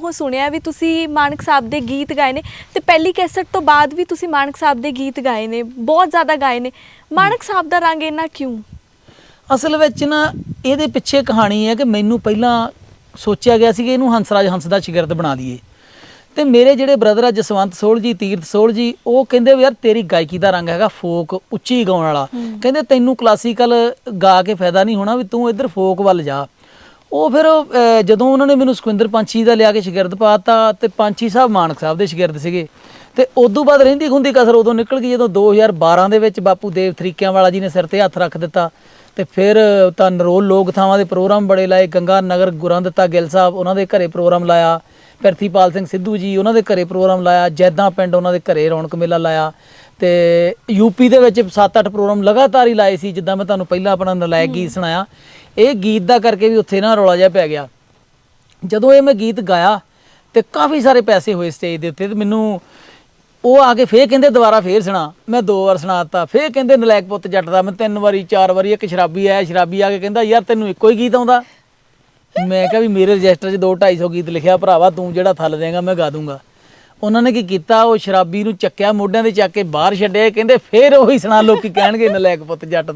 ਉਹ ਸੁਣਿਆ ਵੀ ਤੁਸੀਂ ਮਾਨਕ ਸਾਹਿਬ ਦੇ ਗੀਤ ਗਾਏ ਨੇ ਤੇ ਪਹਿਲੀ ਕੈਸਟ ਤੋਂ ਬਾਅਦ ਵੀ ਤੁਸੀਂ ਮਾਨਕ ਸਾਹਿਬ ਦੇ ਗੀਤ ਗਾਏ ਨੇ ਬਹੁਤ ਜ਼ਿਆਦਾ ਗਾਏ ਨੇ। ਮਾਨਕ ਸਾਹਿਬ ਦਾ ਰੰਗ ਇੰਨਾ ਕਿਉਂ? ਅਸਲ ਵਿੱਚ ਨਾ ਇਹਦੇ ਪਿੱਛੇ ਕਹਾਣੀ ਹੈ ਕਿ ਮੈਨੂੰ ਪਹਿਲਾਂ ਸੋਚਿਆ ਗਿਆ ਸੀ ਕਿ ਇਹਨੂੰ ਹੰਸਰਾਜ ਹੰਸ ਦਾ ਸ਼ਾਗਿਰਦ ਬਣਾ ਦਈਏ। ਤੇ ਮੇਰੇ ਜਿਹੜੇ ਬ੍ਰਦਰ ਆ ਜਸਵੰਤ ਸੋਲ ਜੀ ਤੀਰਥ ਸੋਲ ਜੀ ਉਹ ਕਹਿੰਦੇ ਵੀ ਯਾਰ ਤੇਰੀ ਗਾਇਕੀ ਦਾ ਰੰਗ ਹੈਗਾ ਫੋਕ ਉੱਚੀ ਗਾਉਣ ਵਾਲਾ। ਕਹਿੰਦੇ ਤੈਨੂੰ ਕਲਾਸੀਕਲ ਗਾ ਕੇ ਫਾਇਦਾ ਨਹੀਂ ਹੋਣਾ ਵੀ ਤੂੰ ਇੱਧਰ ਫੋਕ ਵੱਲ ਜਾ। ਉਹ ਫਿਰ ਅਹ, ਜਦੋਂ ਉਹਨਾਂ ਨੇ ਮੈਨੂੰ ਸੁਖਵਿੰਦਰ ਪੰਛੀ ਦਾ ਲਿਆ ਕੇ ਸ਼ਾਗਿਰਦ ਪਾਤਾ ਤੇ ਪੰਛੀ ਸਾਹਿਬ ਮਾਨਕ ਸਾਹਿਬ ਦੇ ਸ਼ਗਿਰਦ ਸੀਗੇ। ਤੇ ਉਦੋਂ ਬਾਅਦ ਰਹਿੰਦੀ ਖੁੰਦੀ ਕਸਰ ਉਦੋਂ ਨਿਕਲ ਗਈ ਜਦੋਂ 2012 ਦੇ ਵਿੱਚ ਬਾਪੂ ਦੇਵ ਤਰੀਕਿਆਂ ਵਾਲਾ ਜੀ ਨੇ ਸਿਰ ਤੇ ਹੱਥ ਰੱਖ ਦਿੱਤਾ ਤੇ ਫਿਰ ਤਾਂ ਨਰੋਲ ਲੋਕ ਥਾਵਾਂ ਦੇ ਪ੍ਰੋਗਰਾਮ ਬੜੇ ਲਾਏ ਗੰਗਾ ਨਗਰ ਗੁਰਾਂ ਦਿੱਤਾ ਗਿੱਲ ਸਾਹਿਬ ਉਹਨਾਂ ਦੇ ਘਰੇ ਪ੍ਰੋਗਰਾਮ ਲਾਇਆ। ਪਿਰਥੀਪਾਲ ਸਿੰਘ ਸਿੱਧੂ ਜੀ ਉਹਨਾਂ ਦੇ ਘਰੇ ਪ੍ਰੋਗਰਾਮ ਲਾਇਆ ਜੈਦਾਂ ਪਿੰਡ ਉਹਨਾਂ ਦੇ ਘਰੇ ਰੌਣਕ ਮੇਲਾ ਲਾਇਆ ਤੇ ਯੂਪੀ ਦੇ ਵਿੱਚ 7-8 ਪ੍ਰੋਗਰਾਮ ਲਗਾਤਾਰ ਹੀ ਲਾਏ ਸੀ ਜਿੱਦਾਂ ਮੈਂ ਤੁਹਾਨੂੰ ਪਹਿਲਾਂ ਆਪਣਾ ਨਲਾਇਕ ਗੀਤ ਸੁਣਾਇਆ। ਇਹ ਗੀਤ ਦਾ ਕਰਕੇ ਵੀ ਉੱਥੇ ਨਾ ਰੌਲਾ ਜਿਹਾ ਪੈ ਗਿਆ। ਜਦੋਂ ਇਹ ਮੈਂ ਗੀਤ ਗਾਇਆ ਤੇ ਕਾਫੀ ਸਾਰੇ ਪੈਸੇ ਹੋਏ ਸਟੇਜ ਦੇ ਉੱਤੇ ਤੇ ਮੈਨੂੰ ਉਹ ਆ ਕੇ ਫੇਰ ਕਹਿੰਦੇ ਦੁਬਾਰਾ ਫੇਰ ਸੁਣਾ। ਮੈਂ ਦੋ ਵਾਰ ਸੁਣਾਤਾ ਫੇਰ ਕਹਿੰਦੇ ਨਲਾਇਕ ਪੁੱਤ ਜੱਟ ਦਾ ਮੈਂ ਤਿੰਨ ਵਾਰੀ ਚਾਰ ਵਾਰੀ ਇੱਕ ਸ਼ਰਾਬੀ ਆਇਆ ਸ਼ਰਾਬੀ ਆ ਕੇ ਕਹਿੰਦਾ ਯਾਰ ਤੈਨੂੰ ਇੱਕੋ ਹੀ ਗੀਤ ਆਉਂਦਾ। ਮੈਂ ਕਿਹਾ ਵੀ ਮੇਰੇ ਰਜਿਸਟਰ 'ਚ 2 250 ਗੀਤ ਲਿਖਿਆ, ਭਰਾਵਾ ਤੂੰ ਜਿਹੜਾ ਥੱਲ ਦੇਗਾ ਮੈਂ ਗਾ ਦੂੰਗਾ। ਉਹਨਾਂ ਨੇ ਕੀ ਕੀਤਾ? ਉਹ ਸ਼ਰਾਬੀ ਨੂੰ ਚੱਕਿਆ, ਮੋਢਿਆਂ ਤੇ ਚੱਕ ਕੇ ਬਾਹਰ ਛੱਡਿਆ, ਕਹਿੰਦੇ ਫੇਰ ਉਹੀ ਸੁਣਾ ਲੋਕੀ ਕਹਿਣਗੇ, ਨਲਾਇਕ ਪੁੱਤ ਜੱਟ ਦਾ।